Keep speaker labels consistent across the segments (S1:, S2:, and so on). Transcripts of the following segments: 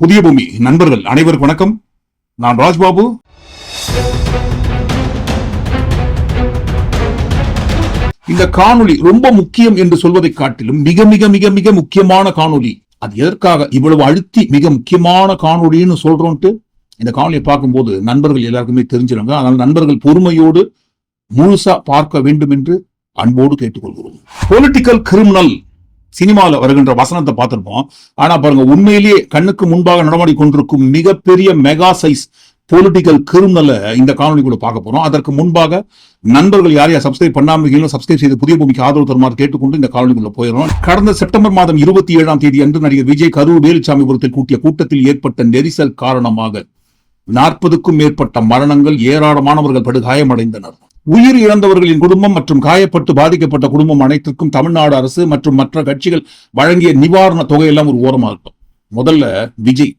S1: புதிய பூமி. நண்பர்கள் அனைவருக்கும் வணக்கம். நான் ராஜ்பாபு. இந்த காணொளி ரொம்ப முக்கியம் என்று சொல்வதை காட்டிலும் மிக மிக மிக மிக முக்கியமான காணொளி. அது எதற்காக இவ்வளவு அழுத்தி மிக முக்கியமான காணொளின்னு சொல்றோம்ட்டு இந்த காணொலியை பார்க்கும்போது நண்பர்கள் எல்லாருக்குமே தெரிஞ்சிருங்க. அதனால நண்பர்கள் பொறுமையோடு முழுசா பார்க்க வேண்டும் என்று அன்போடு கேட்டுக்கொள்கிறோம். பொலிட்டிக்கல் கிரிமினல் சினிமால வருகின்ற வசனத்தை பார்த்திருப்போம். ஆனா பாருங்க உண்மையிலேயே கண்ணுக்கு முன்பாக நடமாடி கொண்டிருக்கும் மிகப்பெரிய மெகா சைஸ் பொலிட்டிக்கல் கிரிமினலை இந்த காணொலிக்குள்ள பார்க்க போறோம். அதற்கு முன்பாக நண்பர்கள் யார் யார் சப்ஸ்கிரைப் பண்ணாமல் இருக்கீங்களோ சப்ஸ்கிரைப் செய்து புதிய பூமிக்கு ஆதரவு தருமாறு கேட்டுக்கொண்டு இந்த காணொலிக்குள்ள போயிடும் கடந்த செப்டம்பர் மாதம் இருபத்தி ஏழாம் தேதி அன்று நடிகர் விஜய் கரூர் வேலுச்சாமிபுரத்தில் கூட்டிய கூட்டத்தில் ஏற்பட்ட நெரிசல் காரணமாக நாற்பதுக்கும் மேற்பட்ட மரணங்கள் ஏராளமானவர்கள் படுகாயமடைந்தனர். உயிர் இழந்தவர்களின் குடும்பம் மற்றும் காயப்பட்டு பாதிக்கப்பட்ட குடும்பம் அனைத்திற்கும் தமிழ்நாடு அரசு மற்றும் மற்ற கட்சிகள் வழங்கிய நிவாரண தொகையெல்லாம் ஒரு ஓரமாக இருக்கும். முதல்ல விஜய்.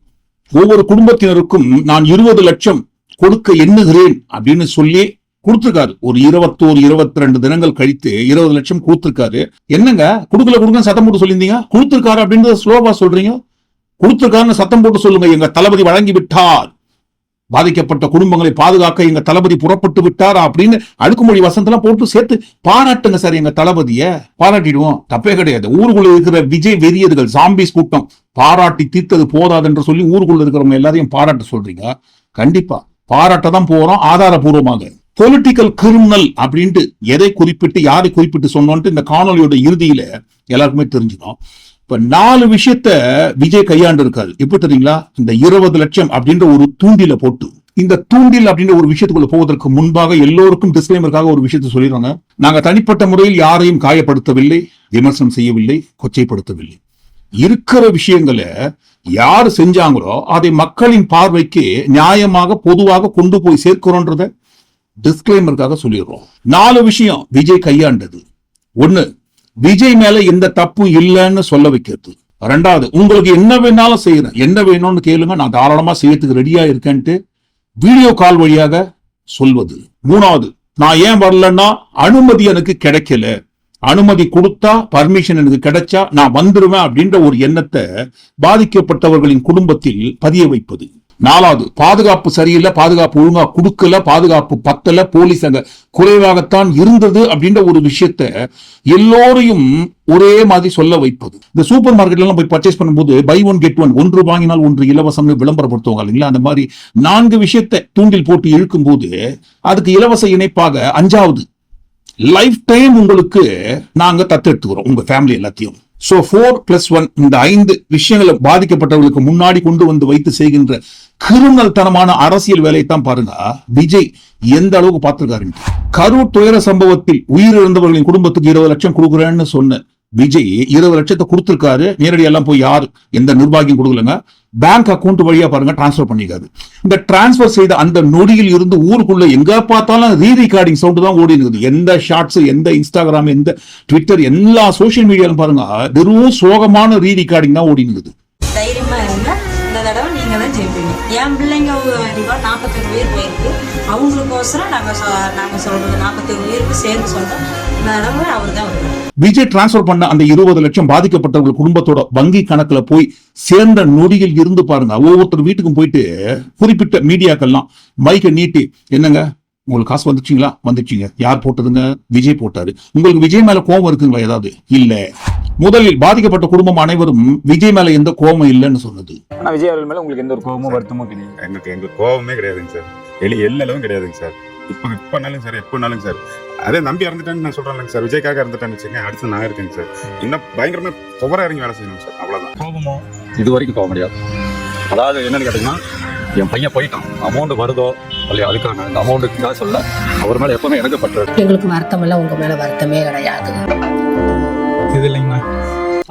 S1: ஒவ்வொரு குடும்பத்தினருக்கும் நான் இருபது லட்சம் கொடுக்க எண்ணுகிறேன் அப்படின்னு சொல்லி கொடுத்துருக்காரு. ஒரு இருபத்தோரு இருபத்தி ரெண்டு தினங்கள் கழித்து இருபது லட்சம் கொடுத்துருக்காரு. என்னங்க? கொடுக்கல கொடுக்க சத்தம் போட்டு சொல்லியிருந்தீங்க? கொடுத்துருக்காரு அப்படின்றத ஸ்லோவா சொல்றீங்க? கொடுத்துருக்காருன்னு சத்தம் போட்டு சொல்லுங்க. எங்க தளபதி வழங்கி விட்டார் பாதிக்கப்பட்ட குடும்பங்களை பாதுகாக்க எங்க தளபதி புறப்பட்டு விட்டார் அப்படின்னு அடுக்குமொழி வசந்தெல்லாம் போட்டு சேர்த்து பாராட்டுங்க சார் எங்க தளபதிய. பாராட்டிடுவோம். தப்பே கிடையாது. ஊருக்குள்ள இருக்கிற விஜய் வெறியர்கள் சாம்பிஸ் கூட்டம் பாராட்டி தீர்த்தது போதாது என்று சொல்லி ஊருக்குள்ள இருக்கிறவங்க எல்லாரையும் பாராட்ட சொல்றீங்க. கண்டிப்பா. பாராட்ட தான் போறோம். ஆதாரபூர்வமாக. பொலிட்டிக்கல் கிரிமினல் அப்படின்ட்டு எதை குறிப்பிட்டு யாரை குறிப்பிட்டு சொன்னோன்ட்டு இந்த காணொலியோட இறுதியில எல்லாருக்குமே தெரிஞ்சிடும் இப்ப நாலு விஷயத்த விஜய் கையாண்டு இருக்காரு எப்படி தெரியுங்களா? இந்த இருபது லட்சம் அப்படின்ற ஒரு தூண்டில போட்டு இந்த தூண்டில் அப்படின்ற ஒரு விஷயத்துக்குள்ள போவதற்கு முன்பாக எல்லோருக்கும் டிஸ்கிளைமருக்காக ஒரு விஷயத்தை சொல்லிடுறாங்க. நாங்க தனிப்பட்ட முறையில் யாரையும் காயப்படுத்தவில்லை விமர்சனம் செய்யவில்லை கொச்சைப்படுத்தவில்லை. இருக்கிற விஷயங்களை யார் செஞ்சாங்களோ அதை மக்களின் பார்வைக்கு நியாயமாக பொதுவாக கொண்டு போய் சேர்க்கிறோன்றத டிஸ்கிளைமருக்காக சொல்லிடுறோம். நாலு விஷயம் விஜய் கையாண்டது. ஒன்னு விஜய் மேல எந்த தப்பும் இல்லைன்னு சொல்ல வைக்கிறது. ரெண்டாவது உங்களுக்கு என்ன வேணாலும் செய்யறேன் என்ன வேணும்னு கேளுங்க. நான் தாராளமா செய்யறதுக்கு ரெடியா இருக்கேன்ட்டு வீடியோ கால் வழியாக சொல்வது. மூணாவது நான் ஏன் வரலன்னா அனுமதி எனக்கு கிடைக்கல. அனுமதி கொடுத்தா பர்மிஷன் எனக்கு கிடைச்சா நான் வந்துருவேன் அப்படின்ற ஒரு எண்ணத்தை பாதிக்கப்பட்டவர்களின் குடும்பத்தில் பதிய வைப்பது. நாலாவது பாதுகாப்பு சரியில்லை பாதுகாப்பு ஒழுங்கா கொடுக்கல பாதுகாப்பு பத்தல போலீஸ் அங்க குறைவாகத்தான் இருந்தது அப்படின்ற ஒரு விஷயத்த எல்லோரையும் ஒரே மாதிரி சொல்ல வைப்பது. இந்த சூப்பர் மார்க்கெட்ல போய் பர்ச்சேஸ் பண்ணும்போது பை ஒன் கெட் ஒன் ஒன்று வாங்கினால் ஒன்று இலவசம்னு விளம்பரப்படுத்துவாங்க இல்லைங்களா? அந்த மாதிரி நான்கு விஷயத்தை தூண்டில் போட்டு இழுக்கும் போது அதுக்கு இலவச இணைப்பாக அஞ்சாவது லைஃப் டைம் உங்களுக்கு நாங்க தத்தெடுத்துக்கிறோம் உங்க ஃபேமிலி எல்லாத்தையும். சோ ஃபோர் பிளஸ் ஒன் இந்த ஐந்து விஷயங்களை பாதிக்கப்பட்டவர்களுக்கு முன்னாடி கொண்டு வந்து வைத்து செய்கின்ற கிரிமினல் தனமான அரசியல் வேலையை தான் பாருங்க. விஜய் எந்த அளவுக்கு பார்த்திருக்காரு? கரூர் துயர சம்பவத்தில் உயிரிழந்தவர்களின் குடும்பத்துக்கு இருபது லட்சம் கொடுக்குறேன்னு சொன்ன விஜய் இருபது லட்சத்தை கொடுத்துருக்காரு. நேரடி எல்லாம் போய் யார் எந்த நிர்வாகியும் கொடுக்கலங்க. பேங்க் அக்கவுண்ட் வழியா பாருங்க டிரான்ஸ்ஃபர் பண்ணிக்காது. இந்த டிரான்ஸ்ஃபர் செய்த அந்த நொடியில் இருந்து ஊருக்குள்ள எங்க பார்த்தாலும் ரீ ரெக்கார்டிங் சவுண்டு தான் ஓடி இருக்குது. எந்த ஷார்ட்ஸ் எந்த இன்ஸ்டாகிராம் எந்த ட்விட்டர் எல்லா சோஷியல் மீடியாலும் பாருங்க வெறும் சோகமான ரீ ரெக்கார்டிங் தான் ஓடி இருக்குது.
S2: தைரியமா இருந்தா இந்த தடவை நீங்க தான் ஜெயிப்பீங்க. என் பிள்ளைங்க கண்டிப்பா உயிர் போயிருக்கு. அவங்களுக்கோசரம் நாங்க நாங்க சொல்றது நாற்பத்தொரு உயிருக்கு சேர்ந்து சொல்றோம்.
S1: விஜய் டிரான்ஸ்ஃபர் பண்ண அந்த இருபது லட்சம் பாதிக்கப்பட்டவர்கள் குடும்பத்தோட வங்கி கணக்குல போய் சேர்ந்த நொடியில் இருந்து பாருங்க. ஒவ்வொருத்தர் வீட்டுக்கும் போயிட்டு குறிப்பிட்ட மீடியாக்கெல்லாம் மைக்கை நீட்டி என்னங்க? உங்களுக்கு காசு வந்துச்சுங்களா? வந்துச்சுங்க. யார் போட்டதுங்க? விஜய் போட்டாரு. உங்களுக்கு விஜய் மேல கோபம் இருக்குங்களா? ஏதாவது? இல்ல. முதலில் பாதிக்கப்பட்ட குடும்பம் அனைவரும் விஜய் மேல எந்த கோபம் இல்லைன்னு சொன்னது.
S3: ஆனா விஜய் அவர்கள் மேல உங்களுக்கு எந்த ஒரு கோபமும் வருத்தமும் கிடையாது.
S4: எங்களுக்கு எங்களுக்கு கோபமே கிடையாதுங்க சார். எலி எல்லளவும் கிடையாதுங்க சார். இப்போ இப்போனாலும் சார் எப்போனாலும் சார். அதே நம்பி இறந்துட்டேன்னு நான் சொல்றேன் சார் விஜய்க்காக இறந்துட்டேன்னு வச்சுங்க அடுத்து நான் இருக்கேங்க சார். இன்னும் பயங்கரமா துவர இறங்கி வேலை செய்யணும் சார் அவ்வளவுதான்.
S3: கோபமோ?
S5: இது வரைக்கும் போக முடியாது அதாவது என்னன்னு கேட்டீங்கன்னா என் பையன் போயிட்டான். அமௌண்ட் வருதோ இல்லையா அதுக்கான இந்த அமௌண்ட்டுக்கு தான் சொல்ல அவர் மேல எப்பவுமே எனக்கு பற்று
S6: எங்களுக்கு வருத்தம் இல்லை உங்க மேல வருத்தமே கிடையாது.
S3: இது இல்லைங்கண்ணா.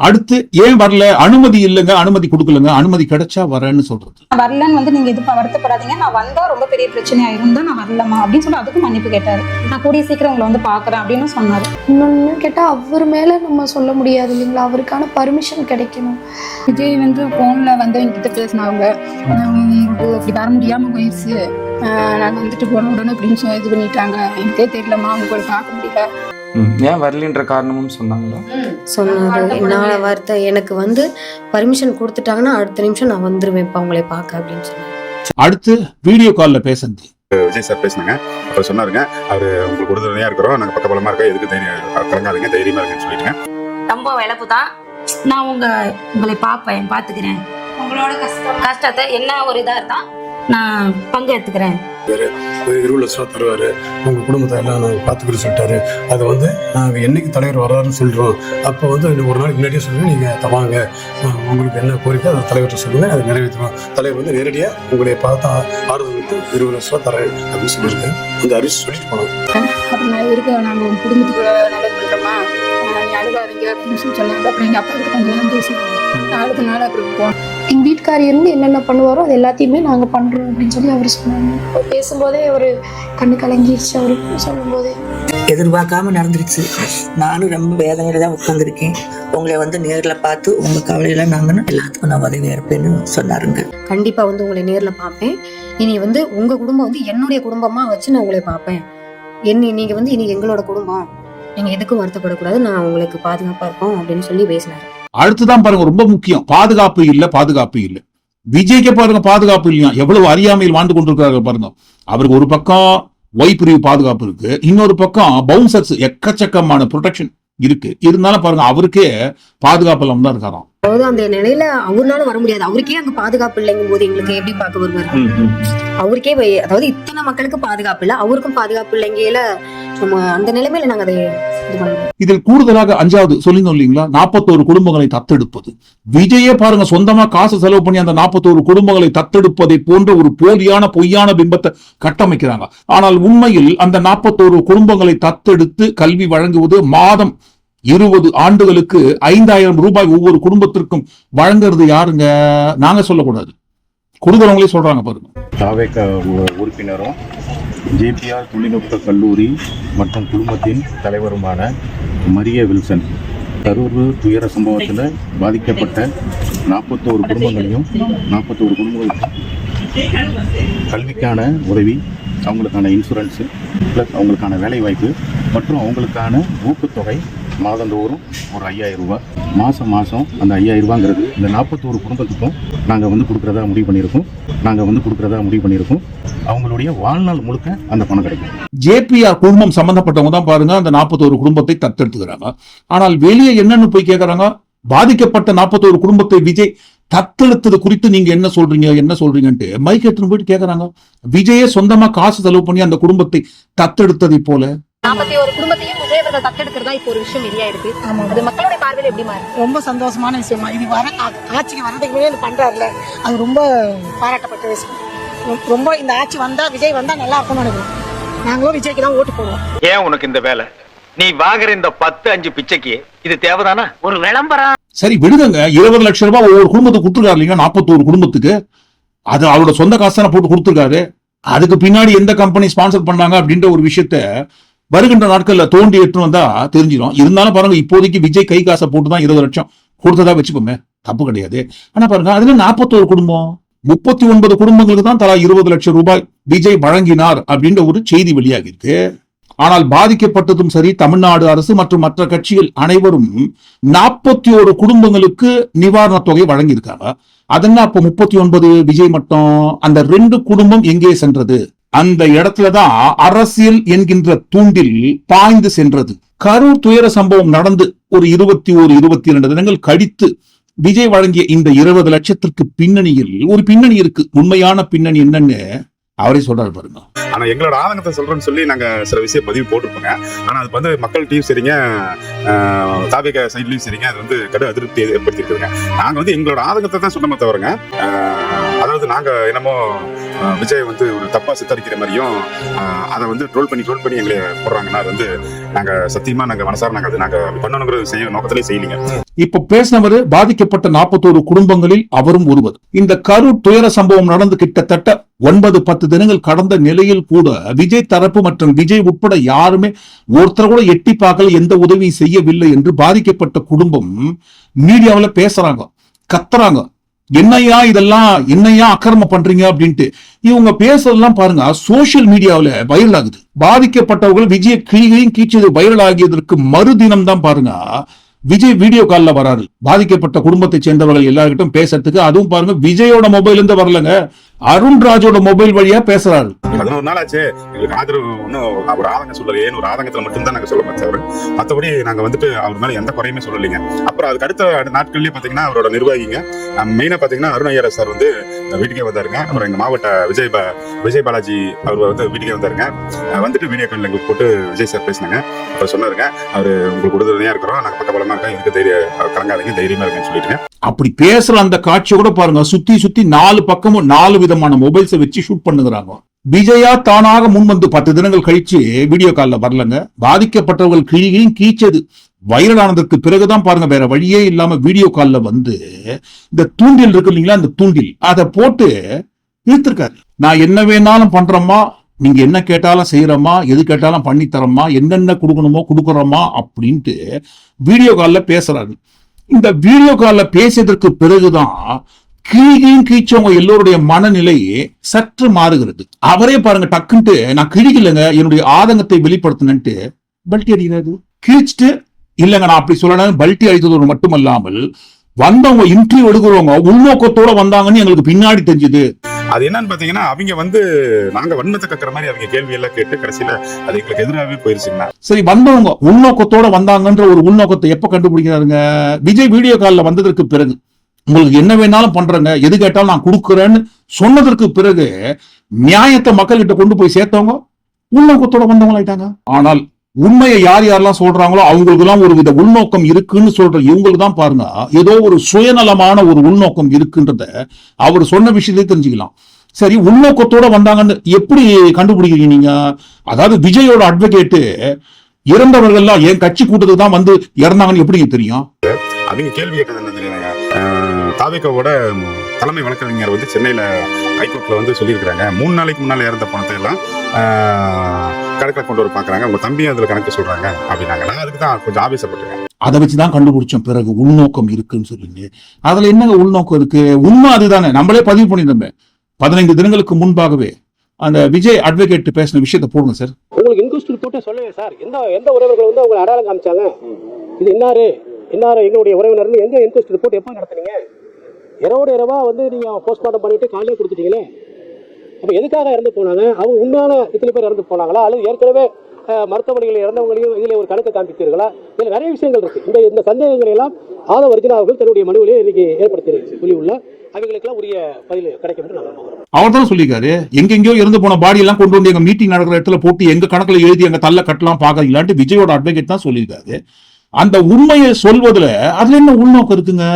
S1: அடுத்து ஏன் வரல? அனுமதி இல்லைங்க அனுமதி கொடுக்கலங்க அனுமதி கிடைச்சா வரேன்னு சொல்றது.
S7: நான் வரலன்னு வந்து நீங்க இது வருத்தப்படாதீங்க. நான் வந்தா ரொம்ப பெரிய பிரச்சனையா இருந்தா நான் வரலமா அப்படின்னு சொல்லி அதுக்கும் மன்னிப்பு கேட்டாரு. நான் கூடிய சீக்கிரம் உங்களை வந்து பாக்குறேன் அப்படின்னு சொன்னாரு.
S8: இன்னொன்று கேட்டால் அவர் மேலே நம்ம சொல்ல முடியாது இல்லைங்களா? அவருக்கான பர்மிஷன் கிடைக்கணும்.
S9: விஜய் வந்து ஃபோனில் வந்தவங்க கிட்ட பேசினாங்க. உங்களுக்கு அப்படி வர முடியாமல் போயிடுச்சு. நாங்கள் வந்துட்டு போன உடனே அப்படின்னு சொல்லி இது பண்ணிட்டாங்க. எனக்கே தெரியலம்மா அவங்க போய் பார்க்க முடியல.
S3: ஏன் வரலன்ற காரணமும் சொன்னாங்களா?
S10: சொன்னாரு. நான் வார்த்தை எனக்கு வந்து பர்மிஷன் கொடுத்துட்டாங்கன்னா அடுத்த நிமிஷம் நான் வந்துருவேன் இப்போ அவங்களே பார்க்க அப்படின்னு சொன்னாங்க
S1: அடுத்து வீடியோ கால்ல பேசுனது
S4: விஜய் சார் பேசினாங்க. அப்புறம் சொன்னாருங்க அவரு உங்களுக்கு உறுதுணையா இருக்கிறோம் நாங்க பக்கபலமா இருக்கோம் எதுக்கு தைரியம் கலங்காதீங்க தைரியமா இருக்குன்னு சொல்லிட்டுங்க.
S11: ரொம்ப இழப்பு தான் நான் உங்க உங்களை பார்ப்பேன் பார்த்துக்கிறேன். உங்களோட கஷ்டம். கஷ்டத்தை என்ன ஒரு இதா இருந்தா நான் பங்கு எடுத்துக்கிறேன்
S12: ஒரு இருபது லட்ச ரூபா தருவாரு. உங்க குடும்பத்தை எல்லாம் நாங்கள் பார்த்துக்கிட்டு சொல்லிட்டாரு. அதை வந்து நாங்கள் என்னைக்கு தலைவர் வர்றாருன்னு சொல்கிறோம் அப்போ வந்து இன்னும் ஒரு நாள் முன்னாடியே சொல்லுங்க நீங்கள் தவாங்க உங்களுக்கு என்ன கோரிக்கை அதை தலைவர்கிட்ட சொல்லுங்க. அதை நிறைவேற்றுவோம். தலைவர் வந்து நேரடியாக உங்களை பார்த்து ஆறுதல் விட்டு இருபது லட்ச ரூபா தரேன் அப்படின்னு சொல்லியிருக்கேன் அந்த அரிசி சொல்லிட்டு போனாங்க
S9: அப்புறம் நான் இருக்க நாங்கள் உங்க குடும்பத்துக்கு நல்லது பண்ணுறோமா நீ அழுகாதீங்க அப்படின்னு சொல்லி சொன்னாங்க. அப்புறம் எங்கள் அப்பா கிட்ட கொஞ்சம் நேரம் பேசினாங்க. நாளுக்கு நாள் அப்புறம் போனோம்
S8: எங்கள் வீட்டுக்காரி இருந்து என்னென்ன பண்ணுவாரோ அது எல்லாத்தையுமே நாங்கள் பண்ணுறோம் அப்படின்னு சொல்லி அவர் சொன்னாங்க. அவர் பேசும்போதே அவர் கண்ணு கலங்கிருச்சு. அவர் சொல்லும்போதே.
S13: எதிர்பார்க்காம நடந்துருச்சு. நானும் ரொம்ப வேதனையில தான் உட்காந்துருக்கேன் உங்களை வந்து நேரில் பார்த்து உங்கள் கவலையெல்லாம் நாங்கள் எல்லாத்துக்கும் நான் உதவியாக இருப்பேன்னு சொன்னாருங்க.
S10: கண்டிப்பா வந்து உங்களை நேர்ல பார்ப்பேன். இனி வந்து உங்க குடும்பம் வந்து என்னுடைய குடும்பமா வச்சு நான் உங்களை பார்ப்பேன். என்ன நீங்க வந்து இனி எங்களோட குடும்பம். நீங்க எதுக்கும் வருத்தப்படக்கூடாது. நான் உங்களுக்கு பாதுகாப்பா இருப்போம் அப்படின்னு சொல்லி பேசினாரு.
S1: அடுத்துதான் பாருங்க ரொம்ப முக்கியம். பாதுகாப்பு இல்ல பாதுகாப்பு இல்ல. விஜய்க்கு பாருங்க பாதுகாப்பு இல்லையா? எவ்வளவு அறியாமையில் வாழ்ந்து கொண்டிருக்கிறார்கள் பாருங்க. அவருக்கு ஒரு பக்கம் ஒய் பிரிவு பாதுகாப்பு இருக்கு இன்னொரு பக்கம் பவுன்சர்ஸ் எக்கச்சக்கமான ப்ரொடெக்ஷன் இருக்கு. இருந்தாலும் பாருங்க அவருக்கே பாதுகாப்பு இல்லாம தான் இருக்காராம்.
S10: அதாவது அந்த நிலையில அவர்னால வர முடியாது. அவருக்கே அங்க பாதுகாப்பு இல்லைங்கும் போது எங்களுக்கு எப்படி பார்க்க வருவாரு? அவருக்கே அதாவது இத்தனை மக்களுக்கு பாதுகாப்பு இல்ல. அவருக்கும் பாதுகாப்பு இல்லைங்கையில நம்ம அந்த நிலைமையில நாங்க அதை.
S1: இதில் கூடுதலாக அஞ்சாவது சொல்லியிருந்தோம் இல்லைங்களா? நாற்பத்தோரு குடும்பங்களை தத்தெடுப்பது. விஜயே பாருங்க சொந்தமா காசு செலவு பண்ணி அந்த நாற்பத்தோரு குடும்பங்களை தத்தெடுப்பதை போன்ற ஒரு போலியான பொய்யான பிம்பத்தை கட்டமைக்கிறாங்க. ஆனால் உண்மையில் அந்த நாற்பத்தோரு குடும்பங்களை தத்தெடுத்து கல்வி வழங்குவது மாதம் இருபது ஆண்டுகளுக்கு ஐந்தாயிரம் ரூபாய் ஒவ்வொரு குடும்பத்திற்கும் வழங்குறது யாருங்க? நாங்க சொல்லக்கூடாது. கொடுக்குறவங்களே சொல்றாங்க பாருங்க.
S14: தாவேக உறுப்பினரும் ஜேபிஆர் தொழில்நுட்ப கல்லூரி மற்றும் குழுமத்தின் தலைவருமான மரிய வில்சன். கரூர் துயர சம்பவத்தில் பாதிக்கப்பட்ட நாற்பத்தோரு குடும்பங்களையும் நாற்பத்தோரு குடும்பங்களுக்கும் கல்விக்கான உதவி அவங்களுக்கான இன்சூரன்ஸு ப்ளஸ் அவங்களுக்கான வேலைவாய்ப்பு மற்றும் அவங்களுக்கான ஊக்கத்தொகை மாதந்தோறும் ஒரு ஐயாயிரம் ரூபாய். மாதம் மாதம் அந்த ஐயாயிரம் ரூபாங்கிறது இந்த நாற்பத்தோரு குடும்பத்துக்கும் நாங்கள் வந்து கொடுக்குறதா முடிவு பண்ணியிருக்கோம். நாங்கள் வந்து கொடுக்குறதா முடிவு பண்ணியிருக்கோம். அவங்களுடைய வாழ்நாள் முழுக்க அந்த பணம் கிடைக்கும்.
S1: ஜேபிஆர் குடும்பம் சம்பந்தப்பட்டவங்க தான் பாருங்க அந்த நாற்பத்தோரு குடும்பத்தை தத்தெடுத்துக்கிறாங்க. ஆனால் வெளியே என்னன்னு போய் கேட்குறாங்க பாதிக்கப்பட்ட நாற்பத்தோரு குடும்பத்தை விஜய் தத்தெடுத்தது குறித்து நீங்க என்ன சொல்றீங்க என்ன சொல்றீங்கன்ட்டு மைக் எடுத்துன்னு போயிட்டு கேட்கறாங்க விஜயே சொந்தமா காசு செலவு பண்ணி அந்த குடும்பத்தை தத்தெடுத்ததை போல
S9: நாற்பத்தி ஒரு குடும்பத்தையும் விஜய் அவர்கள் தத்தெடுக்கிறதா இப்போ ஒரு விஷயம் வெளியா இருக்கு அது மக்களுடைய பார்வையில் எப்படி மாறும்
S13: ரொம்ப சந்தோஷமான விஷயமா. இது வர ஆட்சிக்கு வரதுக்கு முன்னாடி இது பண்றாருல அது ரொம்ப பாராட்டப்பட்ட விஷயம். ரொம்ப இந்த ஆட்சி வந்தா விஜய் வந்தா நல்லா இருக்கும்னு நினைக்கிறோம். நாங்களும் விஜய்க்கு தான் ஓட்டு போடுவோம்.
S15: ஏன் உனக்கு இந்த வேலை? நீ வாங்குற இந்த பத்து அஞ்சு பிச்சைக்கு இது தேவைதானா? ஒரு விளம்பரம்.
S1: சரி விடுங்க இருபது லட்சம் ரூபாய் ஒவ்வொரு குடும்பத்துக்கு கொடுத்துருக்காரு இல்லைங்க நாற்பத்தோரு குடும்பத்துக்கு. அது அவரோட சொந்த காசு தானே போட்டு கொடுத்துருக்காரு. அதுக்கு பின்னாடி எந்த கம்பெனி ஸ்பான்சர் பண்ணாங்க அப்படின்ற ஒரு விஷயத்த வருகின்ற நாட்கள்ல தோண்டி எடுத்துன்னு வந்தா தெரிஞ்சிடும் இருந்தாலும் பாருங்க இப்போதைக்கு விஜய் கை காசை போட்டு தான் இருபது லட்சம் கொடுத்ததா வச்சுக்கோமே. தப்பு கிடையாது. ஆனா பாருங்க அதுல நாற்பத்தோரு குடும்பம். முப்பத்தி ஒன்பது குடும்பங்களுக்கு தான் தலா இருபது லட்சம் ரூபாய் விஜய் வழங்கினார் அப்படின்ற ஒரு செய்தி வெளியாகி இருக்கு ஆனால் பாதிக்கப்பட்டதும் சரி தமிழ்நாடு அரசு மற்றும் மற்ற கட்சிகள் அனைவரும் நாற்பத்தி ஒரு குடும்பங்களுக்கு நிவாரணத் தொகை வழங்கியிருக்காங்க. அதென்ன அப்போ முப்பத்தி ஒன்பது விஜய் மட்டும்? அந்த ரெண்டு குடும்பம் எங்கே சென்றது? அந்த இடத்துலதான் அரசியல் என்கின்ற தூண்டில் பாய்ந்து சென்றது. கரூர் துயர சம்பவம் நடந்து ஒரு இருபத்தி ஒரு இருபத்தி இரண்டு தினங்கள் கழித்து விஜய் வழங்கிய இந்த இருபது லட்சத்திற்கு பின்னணியில் ஒரு பின்னணி இருக்கு. உண்மையான பின்னணி என்னன்னு அவரே சொல்றாரு பாருங்க.
S4: ஆனா எங்களோட ஆதங்கத்தை சொல்றேன்னு சொல்லி நாங்க சில விஷயம் பதிவு போட்டிருப்போங்க ஆனா அது வந்து மக்கள்கிட்டயும் சரிங்க ஆஹ், சைட்லயும் சரிங்க அது வந்து கடு அதிருப்தி ஏற்படுத்திருக்குதுங்க நாங்க வந்து எங்களோட ஆதங்கத்தை தான் சொன்னமே தவிரங்க அதாவது நாங்க என்னமோ விஜய் வந்து ஒரு தப்பா சித்தரிக்கிற மாதிரியும் அதை வந்து ட்ரோல் பண்ணி ட்ரோல் பண்ணி எங்களை போடுறாங்கன்னா அது வந்து நாங்க சத்தியமா நாங்க மனசார நாங்க அது நாங்கள் பண்ணணுங்கிற செய்ய நோக்கத்திலே செய்யலீங்க.
S1: இப்ப பேசினவர் பாதிக்கப்பட்ட நாற்பத்தோரு குடும்பங்களில் அவரும் ஒருவர். இந்த கரூர் துயர சம்பவம் நடந்து கிட்டத்தட்ட ஒன்பது பத்து தினங்கள் கடந்த நிலையில் கூட விஜய் தரப்பு மற்றும் விஜய் உட்பட யாருமே ஒருத்தர் கூட எட்டி பார்க்கல எந்த உதவியும் செய்யவில்லை என்று பாதிக்கப்பட்ட குடும்பம் மீடியாவுல பேசுறாங்க கத்துறாங்க. என்னையா இதெல்லாம் என்னையா அக்கிரமம் பண்றீங்க அப்படின்ட்டு. இவங்க பேசுறதெல்லாம் பாருங்க சோசியல் மீடியாவுல வைரல் ஆகுது. பாதிக்கப்பட்டவர்கள் விஜய் கிழிகையும் கீச்சது வைரல் ஆகியதற்கு மறுதினம் தான் பாருங்க. விஜய் வீடியோ கால்ல வராரு. பாதிக்கப்பட்ட குடும்பத்தை சேர்ந்தவர்கள் எல்லாருக்கிட்டும் பேசுறதுக்கு அதுவும் பாருங்க விஜயோட மொபைல் இருந்து வரலங்க. அருண்ராஜோட மொபைல் வழியா பேசுறாரு.
S4: பதினோரு நாள் ஆச்சு எங்களுக்கு ஆதரவு ஒன்றும் ஒரு ஆதங்கம் சொல்லலையேன்னு ஒரு ஆதங்கத்துல மட்டும்தான் நாங்க சொல்ல மாட்டோம் மற்றபடி நாங்க வந்துட்டு அவர் மேல எந்த குறையுமே சொல்லலைங்க. அப்புறம் அதுக்கு அடுத்த நாட்கள்லயே பாத்தீங்கன்னா அவரோட நிர்வாகிங்க மெயினா பாத்தீங்கன்னா அருண் ஐயர் சார் வந்து வீட்டுக்கே வந்தாருங்க. அப்புறம் எங்க மாவட்ட விஜய் விஜய் பாலாஜி அவர் வந்து வீட்டுக்கே வந்தாருங்க. வந்துட்டு வீடியோ கால் எங்களுக்கு போட்டு விஜய் சார் பேசினாங்க. அப்புறம் சொன்னாருங்க அவரு உங்களுக்கு உறுதுணையா இருக்கிறோம். நாங்க பக்கபலமா இருக்கோம். எனக்கு தைரிய கலங்காதீங்க தைரியமா இருக்குன்னு சொல்லிட்டு
S1: அப்படி பேசுற அந்த காட்சியை கூட பாருங்க. சுத்தி சுத்தி நாலு பக்கமும் நாலு விதமான மொபைல்ஸை வச்சு ஷூட் பண்ணுகிறாங்க. விஜயா தானாக முன் வந்து பத்து தினங்கள் கழிச்சு வீடியோ கால்ல வரலங்க. பாதிக்கப்பட்டவர்கள் கிழியும் கீச்சது. வைரல் ஆனதற்கு பிறகுதான் பாருங்க வேற வழியே இல்லாம வீடியோ கால்ல வந்து இந்த தூண்டில் இருக்கு இல்லைங்களா இந்த தூண்டில் அதை போட்டு இழுத்திருக்காரு. நான் என்ன வேணாலும் பண்றோமா நீங்க என்ன கேட்டாலும் செய்யறோமா எது கேட்டாலும் பண்ணி தரோமா என்னென்ன கொடுக்கணுமோ கொடுக்குறோமா அப்படின்ட்டு வீடியோ காலில் பேசுறாரு. இந்த வீடியோ கால்ல பேசியதற்கு பிறகுதான் கிழிகையும் கீச்சவங்க எல்லோருடைய மனநிலை சற்று மாறுகிறது. அவரே பாருங்க டக்குன்ட்டு நான் கிழிக்கலைங்க என்னுடைய ஆதங்கத்தை வெளிப்படுத்தினேன்ட்டு. பல்ட்டி அடிக்கிறாரு. கிழிச்சிட்டு இல்லைங்க நான் அப்படி சொல்லணும் பல்ட்டி அடித்ததோடு மட்டுமல்லாமல் வந்தவங்க இன்டர்வியூ எடுக்கிறவங்க உள்நோக்கத்தோட வந்தாங்கன்னு எங்களுக்கு பின்னாடி தெரிஞ்சது.
S4: அது என்னன்னு பாத்தீங்கன்னா அவங்க வந்து நாங்க வன்மத்தை கக்கிற மாதிரி அவங்க கேள்வி எல்லாம் கேட்டு கடைசியில அது எங்களுக்கு எதிராகவே போயிருச்சுங்கன்னா
S1: சரி வந்தவங்க உள்நோக்கத்தோட வந்தாங்கன்ற ஒரு உள்நோக்கத்தை எப்ப கண்டுபிடிக்கிறாருங்க? விஜய் வீடியோ கால்ல வந்ததற்கு பிறகு. உங்களுக்கு என்ன வேணாலும் பண்றேங்க. எது கேட்டாலும் நான் கொடுக்குறேன்னு சொன்னதற்கு பிறகு நியாயத்தை மக்கள்கிட்ட கொண்டு போய் சேர்த்தவங்க உள்நோக்கத்தோட வந்தவங்க ஆயிட்டாங்க ஆனால் உண்மையை யார் யாரெல்லாம் சொல்றாங்களோ அவங்களுக்கு எல்லாம் ஒரு வித உள்நோக்கம் இருக்குன்னு சொல்ற இவங்களுக்கு தான் பாருங்க. ஏதோ ஒரு சுயநலமான ஒரு உள்நோக்கம் இருக்குன்றத அவர் சொன்ன விஷயத்தை தெரிஞ்சுக்கலாம். சரி உள்நோக்கத்தோட வந்தாங்கன்னு எப்படி கண்டுபிடிக்கிறீங்க நீங்க? அதாவது விஜயோட அட்வொகேட்டு இறந்தவர்கள்லாம் என் கட்சி கூட்டத்துக்கு தான் வந்து இறந்தாங்கன்னு எப்படி தெரியும்?
S4: அவங்க கேள்வி கேட்டது என்ன தெரியுங்க தாவேக்காவோட தலைமை வழக்கறிஞர் வந்து சென்னையில ஹைகோர்ட்ல வந்து சொல்லியிருக்கிறாங்க. மூணு நாளைக்கு முன்னால இறந்த பணத்தை எல்லாம் ஆஹ், கணக்குல கொண்டு வர பாக்குறாங்க உங்க தம்பியும் அதுல கணக்கு சொல்றாங்க அப்படின்னாங்க. நான் அதுக்கு தான் கொஞ்சம் ஆவேசப்பட்டிருக்கேன்.
S1: அதை வச்சுதான் கண்டுபிடிச்சோம். பிறகு உள்நோக்கம் இருக்குன்னு சொல்லிட்டு. அதுல என்னங்க உள்நோக்கம் இருக்கு? உண்மை அதுதானே. நம்மளே பதிவு பண்ணியிருந்தோமே. பதினைந்து தினங்களுக்கு முன்பாகவே அந்த விஜய் அட்வொகேட் பேசின விஷயத்தை போடுங்க சார்
S16: உங்களுக்கு இன்கொஸ்ட் ரிப்போர்ட்டே சொல்லுங்க சார் எந்த எந்த உறவினர்கள் வந்து உங்களை அடையாளம் காமிச்சாங்க? இது இன்னாரு? இன்னாரு எங்களுடைய உறவினர்னு எந்த இன்கொஸ்ட் ரிப்போர்ட் எப்போ நடத்துனீங்க? இரவோட இரவா வந்து நீங்க போஸ்ட்மார்ட்டம் பண்ணிட்டு காலையிலே கொடுத்துட்டீங்களே அப்போ எதுக்காக இறந்து போனாங்க? அவங்க உண்மையான இத்தனை பேர் இறந்து போனாங்களா? அல்லது ஏற்கனவே மருத்துவமனைகளில் இறந்தவங்களையும் இதில் ஒரு கணக்கு காண்பித்தீர்களா இதில் நிறைய விஷயங்கள் இருக்கு. இந்த இந்த சந்தேகங்களை எல்லாம் ஆத அர்ஜுனா அவர்கள் தன்னுடைய மனுவிலே இன்னைக்கு ஏற்படுத்தி சொல்லி உள்ள அவங்களுக்கெல்லாம் உரிய பதில் கிடைக்கும் என்று நான் நம்புகிறேன்.
S1: அவர் தான் சொல்லியிருக்காரு. எங்கெங்கயோ இறந்து போன பாடி எல்லாம் கொண்டு வந்து எங்க மீட்டிங் நடக்கிற இடத்துல போட்டு எங்க கணக்குல எழுதி எங்க தள்ள கட்டலாம் பாக்கலான்ட்டு விஜயோட அட்வொகேட் தான் சொல்லியிருக்காரு. அந்த உண்மையை சொல்வதுல அதுல என்ன உள்நோக்கம் இருக்குங்க?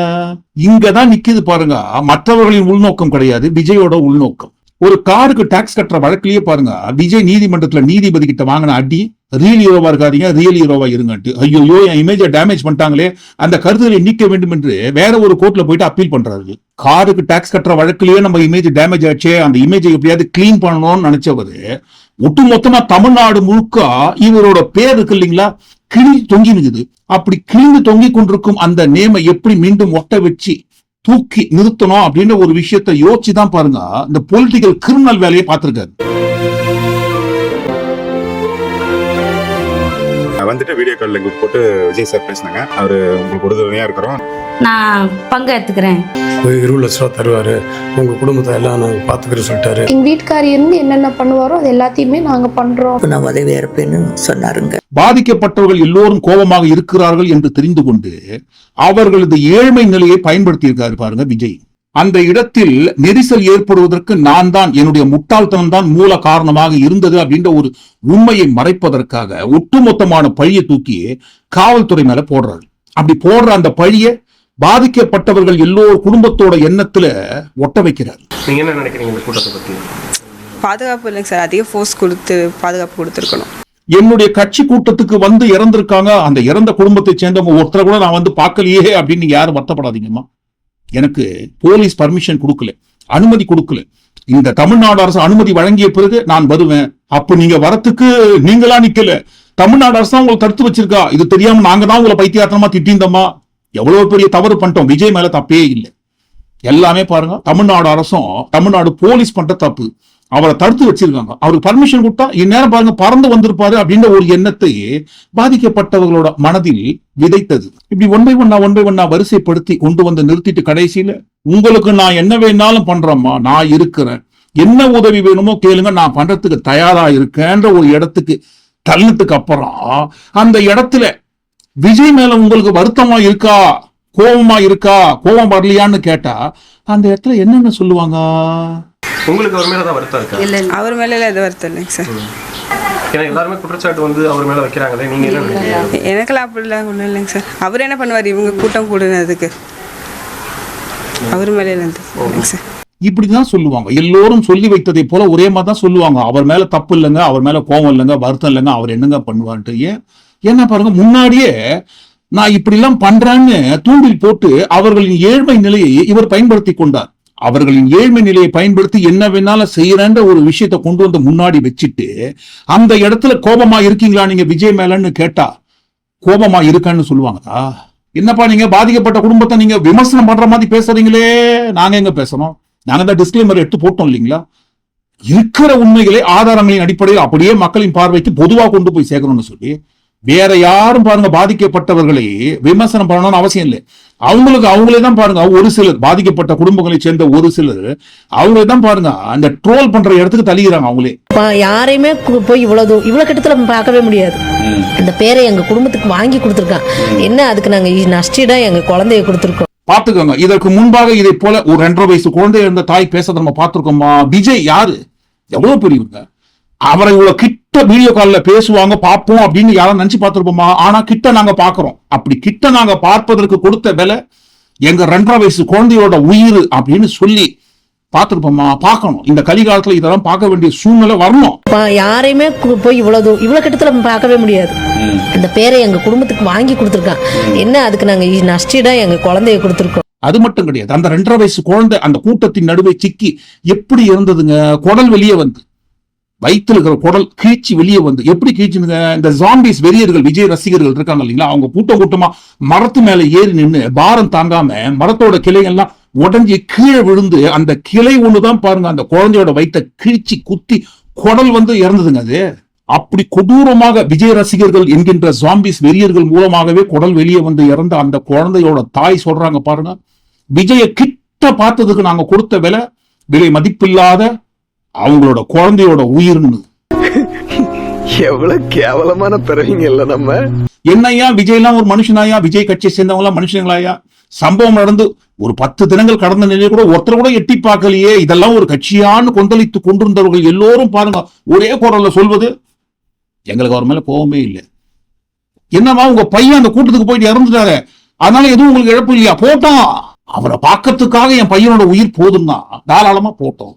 S1: இங்கதான் நிக்குது பாருங்க. மற்றவர்களின் உள்நோக்கம் கிடையாது விஜயோட உள்நோக்கம். ஒரு காருக்கு டாக்ஸ் கட்டுற வழக்கிலேயே பாருங்க. விஜய் நீதிமன்றத்துல நீதிபதி கிட்ட வாங்கின அடி ரியல் ஹீரோவா இருக்காதீங்க ரியல் ஹீரோவா இருங்கன்ட்டு. ஐயோ என் இமேஜை டேமேஜ் பண்ணிட்டாங்களே. அந்த கருத்துக்களை நீக்க வேண்டும் என்று வேற ஒரு கோர்ட்ல போயிட்டு அப்பீல் பண்றாரு. காருக்கு டாக்ஸ் கட்டுற வழக்கிலேயே நம்ம இமேஜ் டேமேஜ் ஆச்சே. அந்த இமேஜை எப்படியாவது கிளீன் பண்ணணும்னு நினைச்சவரு ஒட்டுமொத்தமா தமிழ்நாடு முழுக்க இவரோட பேர் இருக்கு இல்லைங்களா? கிழிந்து தொங்கி இருக்குது அப்படி கிழிந்து தொங்கி கொண்டிருக்கும் அந்த நேமை எப்படி மீண்டும் ஒட்ட வச்சு தூக்கி நிறுத்தணும் அப்படின்ற ஒரு விஷயத்தை யோசிச்சு தான் பாருங்க. இந்த பொலிட்டிக்கல் கிரிமினல் வேலையை பார்த்திருக்காரு.
S4: வந்துட்டு வீடியோ கால் எங்களுக்கு போட்டு விஜய் சார் பேசினாங்க. அவரு உங்களுக்கு உறுதுணையா இருக்கிறோம்.
S2: நான் பங்கு எடுத்துக்கிறேன்
S12: ஒரு இருபது லட்ச ரூபா தருவார். உங்கள் குடும்பத்தை எல்லாம் நாங்கள் பார்த்துக்கிறேன் சொல்லிட்டாரு.
S8: எங்க வீட்டுக்காரி இருந்து என்னென்ன பண்ணுவாரோ அது எல்லாத்தையுமே நாங்க பண்றோம்.
S11: நான் உதவியா இருப்பேன்னு சொன்னாருங்க.
S1: பாதிக்கப்பட்டவர்கள் எல்லோரும் கோபமாக இருக்கிறார்கள் என்று தெரிந்து கொண்டு அவர்களது ஏழ்மை நிலையை பயன்படுத்தியிருக்காரு பாருங்க விஜய். அந்த இடத்தில் நெரிசல் ஏற்படுவதற்கு நான் தான் என்னுடைய முட்டாள்தனம் தான் மூல காரணமாக இருந்தது அப்படின்ற ஒரு உண்மையை மறைப்பதற்காக ஒட்டுமொத்தமான பழியை தூக்கி காவல்துறை மேல போடுறாரு அப்படி போடுற அந்த பழியை பாதிக்கப்பட்டவர்கள் எல்லோர் குடும்பத்தோட எண்ணத்துல ஒட்ட வைக்கிறார்.
S16: நீங்க என்ன நினைக்கிறீங்க இந்த கூட்டத்தை பத்தி?
S9: பாதுகாப்பு இல்லைங்க சார். அதிக ஃபோர்ஸ் கொடுத்து பாதுகாப்பு கொடுத்துருக்கணும்.
S1: என்னுடைய கட்சி கூட்டத்துக்கு வந்து இறந்திருக்காங்க. அந்த இறந்த குடும்பத்தை சேர்ந்தவங்க ஒருத்தரை கூட நான் வந்து பார்க்கலையே அப்படின்னு யாரும் வருத்தப்படாதீங்கம்மா. எனக்கு போலீஸ் பர்மிஷன் கொடுக்கல. அனுமதி கொடுக்கல. இந்த தமிழ்நாடு அரசு அனுமதி வழங்கிய பிறகு நான் வருவேன். அப்ப நீங்க வரத்துக்கு நீங்களா நிக்கல. தமிழ்நாடு அரசு தான் உங்களை தடுத்து வச்சிருக்கா. இது தெரியாம நாங்க தான் உங்களை பைத்தியாத்தனமா திட்டிந்தோமா எவ்வளவு பெரிய தவறு பண்ணிட்டோம். விஜய் மேல தப்பே இல்லை. எல்லாமே பாருங்க. தமிழ்நாடு அரசும் தமிழ்நாடு போலீஸ் பண்ற தப்பு. அவரை தடுத்து வச்சிருக்காங்க. அவருக்கு பர்மிஷன் கொடுத்தா இந்நேரம் பாருங்க பறந்து வந்திருப்பாரு அப்படின்ற ஒரு எண்ணத்தையே பாதிக்கப்பட்டவர்களோட மனதில் விதைத்தது. இப்படி ஒன் பை ஒன்னா ஒன் பை ஒன்னா வரிசைப்படுத்தி கொண்டு வந்து நிறுத்திட்டு கடைசியில உங்களுக்கு நான் என்ன வேணாலும் பண்றேம்மா நான் இருக்கிறேன். என்ன உதவி வேணுமோ கேளுங்க நான் பண்றதுக்கு தயாரா இருக்கேன்ற ஒரு இடத்துக்கு தள்ளினதுக்கு அப்புறம் அந்த இடத்துல விஜய் மேல உங்களுக்கு வருத்தமா இருக்கா? கோபமா இருக்கா? கோபம் வரலையான்னு கேட்டா அந்த இடத்துல என்னென்ன சொல்லுவாங்க?
S16: உங்களுக்கு அவர் மேல தான் வருத்தம் இருக்கா?
S2: இல்லை அவர் மேலே எது வருத்தம் இல்லைங்க சார்.
S16: ஏன்னா எல்லாருமே குற்றச்சாட்டு வந்து அவர் மேல வைக்கிறாங்களே நீங்க என்ன நினைக்கிறீங்க?
S2: எனக்கெல்லாம் அப்படிலாம் ஒன்றும் இல்லைங்க சார். அவர் என்ன பண்ணுவார்? இவங்க கூட்டம் கூடுனதுக்கு. அவர் மேலே இல்லைங்க சார்.
S1: இப்படிதான் சொல்லுவாங்க. எல்லோரும் சொல்லி வைத்ததை போல ஒரே மாதிரி தான் சொல்லுவாங்க. அவர் மேல தப்பு இல்லைங்க அவர் மேல கோபம் இல்லைங்க வருத்தம் இல்லைங்க அவர் என்னங்க பண்ணுவார்ன்ட்டு. ஏன்? என்ன பாருங்க முன்னாடியே நான் இப்படி எல்லாம் பண்றேன்னு தூண்டில் போட்டு அவர்களின் ஏழ்மை நிலையை இவர் பயன்படுத்தி கொண்டார். அவர்களின் ஏழ்மை நிலையை பயன்படுத்தி என்ன வேணாலும் செய்யறேன்ற ஒரு விஷயத்தை கொண்டு வந்து முன்னாடி வச்சுட்டு அந்த இடத்துல கோபமா இருக்கீங்களா நீங்க விஜய் மேலன்னு கேட்டா கோபமா இருக்கான்னு சொல்லுவாங்களா என்னப்பா நீங்க பாதிக்கப்பட்ட குடும்பத்தை நீங்க விமர்சனம் பண்ற மாதிரி பேசுறீங்களே? நாங்க எங்க பேசணும் நாங்க தான் டிஸ்கிளைமர் எடுத்து போட்டோம் இல்லைங்களா? இருக்கிற உண்மைகளை ஆதாரங்களின் அடிப்படையில் அப்படியே மக்களின் பார்வைக்கு பொதுவாக கொண்டு போய் சேர்க்கணும்னு சொல்லி வேற யாரும் பாருங்க பாதிக்கப்பட்டவர்களை விமர்சனம் பண்ணணும்னு அவசியம் இல்லை. அவங்களுக்கு அவங்களே தான் பாருங்க ஒரு சிலர் பாதிக்கப்பட்ட குடும்பங்களை சேர்ந்த ஒரு சிலர் அவங்களே தான் பாருங்க அந்த ட்ரோல் பண்ற இடத்துக்கு தள்ளிக்கிறாங்க அவங்களே.
S11: யாரையுமே போய் இவ்வளவு இவ்வளவு கிட்டத்துல பார்க்கவே முடியாது. அந்த பேரை எங்க குடும்பத்துக்கு வாங்கி கொடுத்துருக்கான் என்ன அதுக்கு நாங்க நஷ்டிடா எங்க குழந்தைய கொடுத்துருக்கோம்?
S1: பாத்துக்கோங்க இதற்கு முன்பாக இதை போல ஒரு ரெண்டரை வயசு குழந்தை இருந்த தாய் பேச நம்ம பார்த்திருக்கோமா? விஜய் யாரு? எவ்வளவு பெரியவங்க? அவரை இவ்வளவு கிட்ட வீடியோ கால்ல பேசுவாங்க பார்ப்போம் அப்படின்னு யாரும் நினைச்சு பார்த்திருப்போமா? ஆனா கிட்ட நாங்க பாக்குறோம் அப்படி கிட்ட நாங்க பார்ப்பதற்கு கொடுத்த விலை எங்க ரெண்டரை வயசு குழந்தையோட உயிர் அப்படின்னு சொல்லி பார்த்திருப்போமா? பார்க்கணும். இந்த கலிகாலத்துல இதெல்லாம் பார்க்க வேண்டிய சூழ்நிலை வரணும்.
S11: யாரையுமே போய் இவ்வளவு இவ்வளவு கிட்டத்துல பார்க்கவே முடியாது. அந்த பேரை எங்க குடும்பத்துக்கு வாங்கி கொடுத்துருக்கான். என்ன அதுக்கு நாங்க நஷ்டிடா எங்க குழந்தைய கொடுத்துருக்கோம்?
S1: அது மட்டும் கிடையாது. அந்த ரெண்டரை வயசு குழந்தை அந்த கூட்டத்தின் நடுவே சிக்கி எப்படி இருந்ததுங்க? குடல் வெளியே வந்து. வயித்துல இருக்கிற குடல் கீழ்ச்சி வெளியே வந்து எப்படி கீழ்ச்சி இந்த ஜாம்பிஸ் வெறியர்கள் விஜய் ரசிகர்கள் இருக்காங்க இல்லைங்களா? அவங்க கூட்டம் கூட்டமா மரத்து மேல ஏறி நின்னு பாரம் தாங்காம மரத்தோட கிளைகள்லாம் உடஞ்சி கீழே விழுந்து அந்த கிளை ஒண்ணுதான் பாருங்க அந்த குழந்தையோட வைத்த கீழ்ச்சி குத்தி குடல் வந்து இறந்ததுங்க அது. அப்படி கொடூரமாக விஜய் ரசிகர்கள் என்கின்ற ஜாம்பிஸ் வெறியர்கள் மூலமாகவே குடல் வெளியே வந்து இறந்த அந்த குழந்தையோட தாய் சொல்றாங்க பாருங்க விஜய கிட்ட பார்த்ததுக்கு நாங்க கொடுத்த விலை விலை மதிப்பில்லாத அவங்களோட குழந்தையோட உயிர்னு.
S15: எவ்வளவு கேவலமான பிறவிங்க இல்ல நம்ம.
S1: என்னையா விஜய்லாம் ஒரு மனுஷனாயா? விஜய் கட்சியை சேர்ந்தவங்க எல்லாம் மனுஷங்களாயா? சம்பவம் நடந்து ஒரு பத்து தினங்கள் கடந்த நிலையில கூட ஒருத்தர் கூட எட்டி பார்க்கலையே. இதெல்லாம் ஒரு கட்சியான்னு கொந்தளித்து கொண்டிருந்தவர்கள் எல்லோரும் பாருங்க. ஒரே குரல்ல சொல்வது எங்களுக்கு அவர் மேல கோவமே இல்லை. என்னவா உங்க பையன் அந்த கூட்டத்துக்கு போயிட்டு இறந்துட்டாரு. அதனால எதுவும் உங்களுக்கு இழப்பு இல்லையா? போட்டோம் அவரை பார்க்கறதுக்காக என் பையனோட உயிர் போதும்னா தாராளமா போட்டோம்.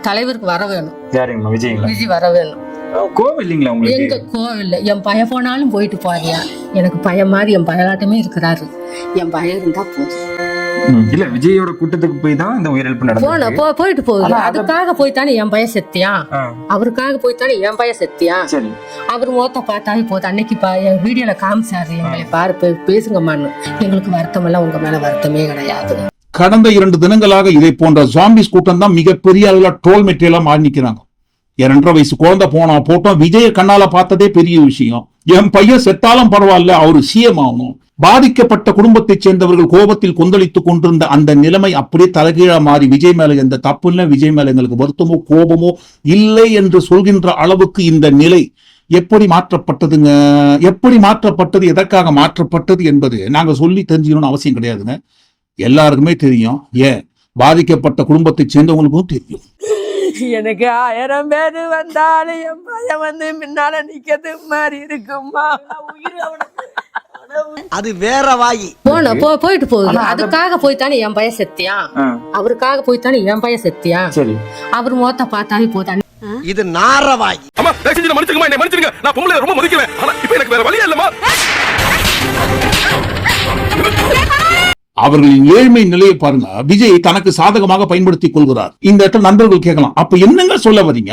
S11: தலைவருக்கு வர வேணும். விஜய் வர வேணும்.
S3: கோவம் இல்லைங்களா
S11: எங்க
S3: உங்களுக்கு
S11: கோவில் என் பையன் போனாலும் போயிட்டு போறியா? எனக்கு பையன் மாதிரி என் பயலாட்டமே இருக்கிறாரு. என் பையன் இருந்தா போதும்.
S3: இல்ல விஜயோட கூட்டத்துக்கு போய் தான் இந்த உயிரிழப்பு
S11: போன
S3: நடந்தது
S11: போ. போயிட்டு போகுது அதுக்காக போய் தானே என் பையன் செத்தியான்
S3: ஆ,
S11: அவருக்காக போய் தானே என் பையன் செத்தியான்
S3: சரி.
S11: அவர் முகத்தை பார்த்தாலே போதும். அன்னைக்கு பா என் வீடியோல காமிச்சாரு எங்களை பாரு பேசுங்கம்மான்னு. எங்களுக்கு வருத்தம் எல்லாம் உங்க மேல வருத்தமே கிடையாது.
S1: கடந்த இரண்டு தினங்களாக இதை போன்ற ஜாம்பிஸ் கூட்டம் தான் மிகப்பெரிய அளவுல ட்ரோல் மெட்டீரியலா மாறி நிக்கிறாங்க. என் ரெண்டரை வயசு குழந்தை போனா போட்டோம் விஜய கண்ணால பார்த்ததே பெரிய விஷயம். என் பையன் செத்தாலும் பரவாயில்ல அவரு சிஎம் ஆகணும். பாதிக்கப்பட்ட குடும்பத்தைச் சேர்ந்தவர்கள் கோபத்தில் கொந்தளித்துக் கொண்டிருந்த அந்த நிலைமை அப்படியே தலைகீழா மாறி விஜய் மேல எந்த தப்பு இல்லை. விஜய் மேல எங்களுக்கு வருத்தமோ கோபமோ இல்லை என்று சொல்கின்ற அளவுக்கு இந்த நிலை எப்படி மாற்றப்பட்டதுங்க? எப்படி மாற்றப்பட்டது? எதற்காக மாற்றப்பட்டது என்பது நாங்க சொல்லி தெரிஞ்சுக்கணும்னு அவசியம் கிடையாதுங்க. எல்லாருக்குமே தெரியும். ஏன்? பாதிக்கப்பட்ட குடும்பத்தைச் சேர்ந்தவங்களுக்கும் தெரியும்.
S11: எனக்கு ஆயிரம் பேர் வந்தாலும் என் பையன் வந்து முன்னால நிக்கிறது மாதிரி இருக்குமா
S15: அது வேற வாயி.
S11: போன போ போயிட்டு போகுது. அதுக்காக போய் தானே என் பையன் செத்தியான்
S3: ஆ,
S11: அவருக்காக போய் தானே என் பையன் செத்தியான்
S3: சரி.
S11: அவர் முகத்தை பார்த்தாலே போதும்
S15: இது நார வாய்.
S16: அம்மா தயவு மன்னிச்சுங்கம்மா என்ன மன்னிச்சிருங்க. நான் பொம்பளை ரொம்ப மதிக்கிறேன். ஆனா இப்போ எனக்கு வேற வழியே இல்லம்மா.
S1: அவர்களின் ஏழ்மை நிலையை பாருங்க. விஜய் தனக்கு சாதகமாக பயன்படுத்திக் கொள்கிறார். இந்த இடத்துல நண்பர்கள் கேட்கலாம். அப்ப என்னங்க சொல்ல வரீங்க?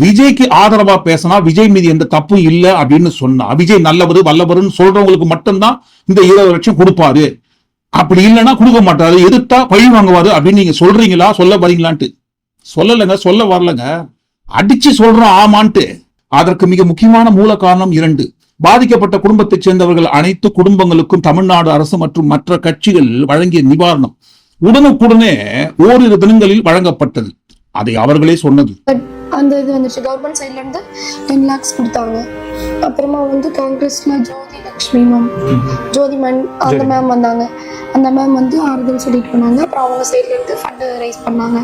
S1: விஜய்க்கு ஆதரவா பேசினா விஜய் மீது எந்த தப்பும் இல்ல அப்படின்னு சொன்னா விஜய் நல்லவர் வல்லவர்னு சொல்றவங்களுக்கு மட்டும்தான் இந்த இருபது லட்சம் கொடுப்பாரு. அப்படி இல்லைன்னா கொடுக்க மாட்டாரு எதிர்த்தா பழி வாங்குவாரு அப்படின்னு நீங்க சொல்றீங்களா? சொல்ல வரீங்களான்ட்டு. சொல்லலைங்க சொல்ல வரலங்க. அடிச்சு சொல்றோம் ஆமான்ட்டு. அதற்கு மிக முக்கியமான மூல காரணம் இரண்டு. பாதிக்கப்பட்ட குடும்பத்தைச் சேர்ந்தவர்கள் அனைத்து குடும்பங்களுக்கும் தமிழ்நாடு அரசு மற்றும் மற்ற கட்சிகள் வழங்கிய நிவாரணம் உடனுக்குடனே ஓரிரு தினங்களில் வழங்கப்பட்டது. அதை அவர்களே சொன்னது.
S8: அந்த இது வந்துச்சு. கவர்மெண்ட் சைட்ல இருந்து டென் லேக்ஸ் கொடுத்தாங்க. அப்புறமா வந்து காங்கிரஸ்ல ஜோதி லக்ஷ்மி மேம் ஜோதி மேம் அந்த மேம் வந்தாங்க. அந்த மேம் வந்து ஆறுதல் சொல்லிட்டு போனாங்க. அப்புறம் அவங்க சைட்ல இருந்து ஃபண்டு ரைஸ் பண்ணாங்க.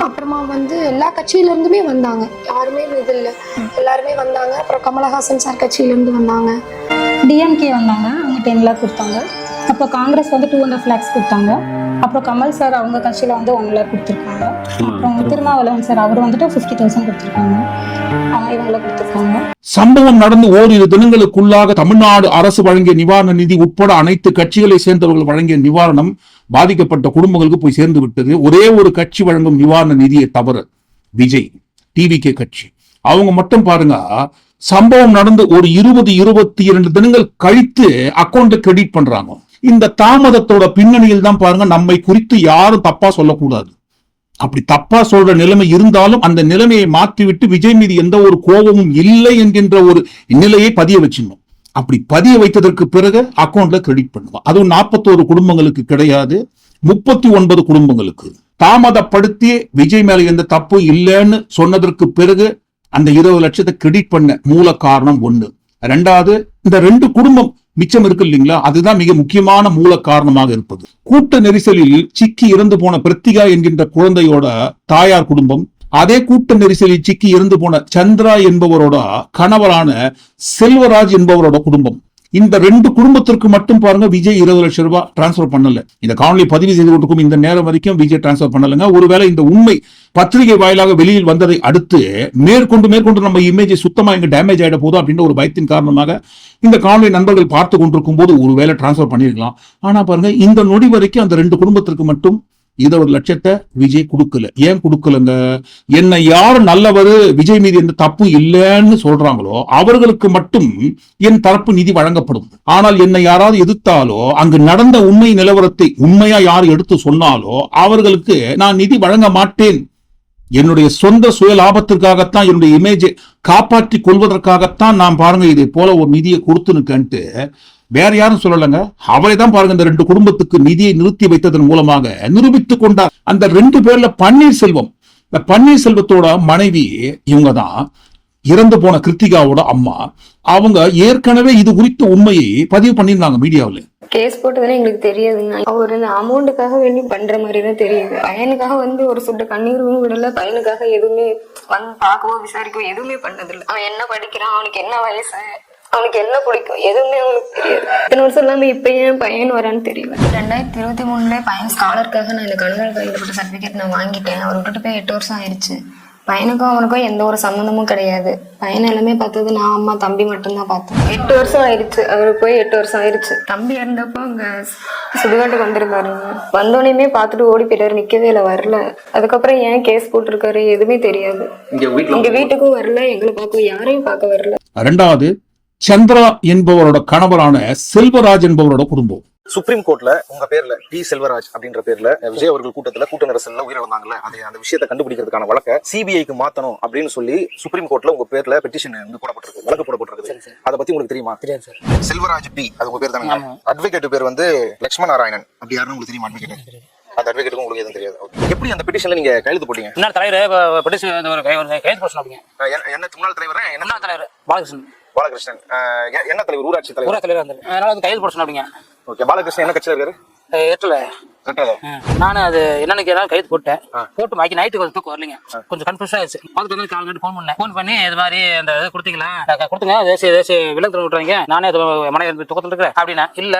S8: அப்புறமா வந்து எல்லா கட்சியில இருந்துமே வந்தாங்க. யாருமே இது இல்லை. எல்லாருமே வந்தாங்க. அப்புறம் கமலஹாசன் சார் கட்சியில இருந்து வந்தாங்க.
S7: டிஎம்கே வந்தாங்க. அவங்க டென் லேக் கொடுத்தாங்க. அப்போ காங்கிரஸ் வந்து டூ ஹண்ட்ரட் லேக்ஸ் கொடுத்தாங்க. அப்புறம் கமல் சார் அவங்க கட்சியில் வந்து ஒன் லேக் கொடுத்துருக்காங்க. அப்புறம் திருமாவளவன் சார் அவர் வந்துட்டு ஃபிஃப்டி தௌசண்ட் கொடுத்துருக்காங்க. அவங்க இவங்களை கொடுத்துருக்காங்க.
S1: சம்பவம் நடந்து ஓரிரு தினங்களுக்குள்ளாக தமிழ்நாடு அரசு வழங்கிய நிவாரண நிதி உட்பட அனைத்து கட்சிகளை சேர்ந்தவர்கள் வழங்கிய நிவாரணம் பாதிக்கப்பட்ட குடும்பங்களுக்கு போய் சேர்ந்து விட்டது. ஒரே ஒரு கட்சி வழங்கும் நிவாரண நிதியை தவிர விஜய் டிவிகே கட்சி. அவங்க மட்டும் பாருங்க சம்பவம் நடந்து ஒரு இருபது இருபத்தி இரண்டு தினங்கள் கழித்து அக்கௌண்ட் கிரெடிட் பண்றாங்க. இந்த தாமதத்தோட பின்னணியில் தான் பாருங்க நம்மை குறித்து யாரும் தப்பா சொல்லக்கூடாது. அப்படி தப்பா சொல்ற நிலைமை இருந்தாலும் அந்த நிலைமையை மாற்றிவிட்டு விஜய் மீது எந்த ஒரு கோபமும் இல்லை என்கின்ற ஒரு நிலையை பதிய வச்சிடணும். அப்படி பதிய வைத்ததற்கு பிறகு அக்கௌண்ட்ல கிரெடிட் பண்ணுவோம். அதுவும் நாற்பத்தோரு குடும்பங்களுக்கு கிடையாது முப்பத்தி ஒன்பது குடும்பங்களுக்கு. தாமதப்படுத்தி விஜய் மேல எந்த தப்பு இல்லைன்னு சொன்னதற்கு பிறகு அந்த இருபது லட்சத்தை கிரெடிட் பண்ண மூல காரணம் ஒண்ணு. ரெண்டாவது இந்த ரெண்டு குடும்பம் மிச்சம் இருக்கு இல்லைங்களா? அதுதான் மிக முக்கியமான மூல காரணமாக இருப்பது. கூட்ட நெரிசலில் சிக்கி இறந்து போன பிரத்திகா என்கின்ற குழந்தையோட தாயார் குடும்பம் அதே கூட்ட நெரிசலில் சிக்கி இறந்து போன சந்திரா என்பவரோட கணவரான செல்வராஜ் என்பவரோட குடும்பம். இந்த ரெண்டு குடும்பத்திற்கு மட்டும் பாருங்க விஜய் இருபது லட்சம் ரூபாய் டிரான்ஸ்பர் பண்ணல. இந்த காணொலி பதிவு செய்து கொடுக்கும் இந்த நேரம் வரைக்கும் விஜய் டிரான்ஸ்பர் பண்ணலங்க. ஒருவேளை இந்த உண்மை பத்திரிகை வாயிலாக வெளியில் வந்ததை அடுத்து மேற்கொண்டு மேற்கொண்டு நம்ம இமேஜை சுத்தமா இங்க டேமேஜ் ஆயிட போதும் அப்படின்ற ஒரு பயத்தின் காரணமாக இந்த காணொலி நண்பர்கள் பார்த்து கொண்டிருக்கும் போது ஒருவேளை டிரான்ஸ்பர் பண்ணிருக்கலாம் ஆனா பாருங்க இந்த நொடி வரைக்கும் அந்த ரெண்டு குடும்பத்திற்கு மட்டும் இருபது லட்சத்தை விஜய் கொடுக்கல. ஏன் கொடுக்கலங்க? என்னை யார் நல்லவர் விஜய் மீது எந்த தப்பு இல்லைன்னு சொல்றாங்களோ அவர்களுக்கு மட்டும் என் தரப்பு நிதி வழங்கப்படும். ஆனால் என்னை யாராவது எதிர்த்தாலோ அங்கு நடந்த உண்மை நிலவரத்தை உண்மையா யார் எடுத்து சொன்னாலோ அவர்களுக்கு நான் நிதி வழங்க மாட்டேன். என்னுடைய சொந்த சுய லாபத்திற்காகத்தான் என்னுடைய இமேஜை காப்பாற்றி கொள்வதற்காகத்தான் நான் பாருங்க இதை போல ஒரு நிதியை கொடுத்துனுக்கன்ட்டு வேற யாரும் சொல்லலைங்க. அவரை தான் பாருங்க இந்த ரெண்டு குடும்பத்துக்கு நிதியை நிறுத்தி வைத்ததன் மூலமாக நிரூபித்துக் கொண்டார் அந்த ரெண்டு பேர்ல பன்னீர்செல்வம். இந்த பன்னீர்செல்வத்தோட மனைவி இவங்க தான் இறந்து போன கிருத்திகாவோட அம்மா. அவங்க ஏற்கனவே இது குறித்த உண்மையை பதிவு பண்ணியிருந்தாங்க மீடியாவில்.
S6: கேஸ் போட்டதுன்னு எங்களுக்கு தெரியாதுங்க. அவர் இந்த அமௌண்ட்டுக்காக வேண்டி பண்ற மாதிரி தான் தெரியுது. பையனுக்காக வந்து ஒரு சொட்டு கண்ணீரும் விடல. பையனுக்காக எதுவுமே வந்து பார்க்கவோ விசாரிக்கவோ எதுவுமே பண்ணதில்லை. அவன் என்ன படிக்கிறான்? அவனுக்கு என்ன வயசு? அவனுக்கு என்ன பிடிக்கும்? எதுவுமே அவனுக்கு தெரியாது. இத்தனை வருஷம் இல்லாம இப்ப ஏன் பையன் வரான்னு தெரியல. ரெண்டாயிரத்தி இருபத்தி மூணுல பையன் ஸ்காலருக்காக நான் இந்த கணவர் கையில்பட்ட சர்டிபிகேட் நான் வாங்கிட்டேன். அவர் விட்டுட்டு போய் எட்டு வருஷம் ஆயிடுச்சு. பையனுக்கும் அவனுக்கும் எந்த ஒரு சம்மந்தமும் கிடையாது. பையனை எல்லாமே பார்த்தது நான் அம்மா தம்பி மட்டும்தான் பார்த்தேன். எட்டு வருஷம் ஆயிடுச்சு. அவரு போய் எட்டு வருஷம் ஆயிடுச்சு. தம்பி இறந்தப்போ அங்க சுடுகாட்டுக்கு வந்திருந்தாருங்க வந்தோடனே பார்த்துட்டு ஓடி போயிட்டாரு. நிக்கவே இல்லை வரல. அதுக்கப்புறம் ஏன் கேஸ் போட்டிருக்காரு எதுவுமே தெரியாது. எங்க வீட்டுக்கும் வரல எங்களை பார்க்க யாரையும் பார்க்க வரல.
S1: ரெண்டாவது சந்திரா என்பவரோட கணவரான செல்வராஜ் என்பவரோட குடும்பம்.
S17: சுப்ரீம் கோர்ட்ல உங்க பேர்ல டி செல்வராஜ் அப்படின்ற பேர்ல விஜய் அவர்கள் கூட்டத்துல கூட்ட நெரிசல்ல உயிரிழந்தாங்கல்ல. அதை அந்த விஷயத்தை கண்டுபிடிக்கிறதுக்கான வழக்க சிபிஐக்கு மாத்தணும் அப்படின்னு சொல்லி சுப்ரீம் கோர்ட்ல உங்க பேர்ல பெட்டிஷன் வந்து போடப்பட்டிருக்கு வழக்கு போடப்பட்டிருக்கு. அதை பத்தி உங்களுக்கு தெரியுமா? தெரியாது சார். செல்வராஜ் பி அது உங்க பேர் தானே அட்வொகேட் பேர் வந்து லட்சுமண நாராயணன் அப்படி யாருன்னு உங்களுக்கு தெரியுமா அட்வொகேட் அந்த அட்வொகேட்டுக்கும் உங்களுக்கு எதுவும் தெரியாது. எப்படி அந்த பெட்டிஷன்ல நீங்க கையெழுத்து போட்டீங்க?
S16: என்ன தலைவர் பெட்டிஷன் ஒரு கை ஒரு கைது போட்டு சொன்னாங்க
S17: அஹ் என்ன- முன்னாள் தலைவர் என்ன
S16: என்ன தலைவர் பாலகிருஷ்ணன்.
S17: பாலகிருஷ்ணன் என்ன தலைவர்? ஊராட்சி தலைவர்?
S16: ஊரா தலைவர் அதனால வந்து கைது போட சொன்னாங்க
S17: ஓகே பாலகிருஷ்ணன் என்ன கட்சியில இருக்காரு? ரெட்டால
S16: நானும் அது என்னன்னு கேட்டாலும் கைது போட்டேன். போட்டு மாக்கி நைட்டு கொஞ்சம் தூக்கம் வரலைங்க. கொஞ்சம் கன்ஃபியூஸ் ஆயிடுச்சு. பார்த்துட்டு வந்து கால் கண்டு ஃபோன் பண்ணேன். ஃபோன் பண்ணி இது மாதிரி அந்த இது கொடுத்தீங்களா? கொடுத்துங்க. தேசிய தேசிய விலங்கு விட்டுறாங்க நானே அது மனைவி தூக்கத்தில் இருக்கிறேன். அப்படின்னா இல்ல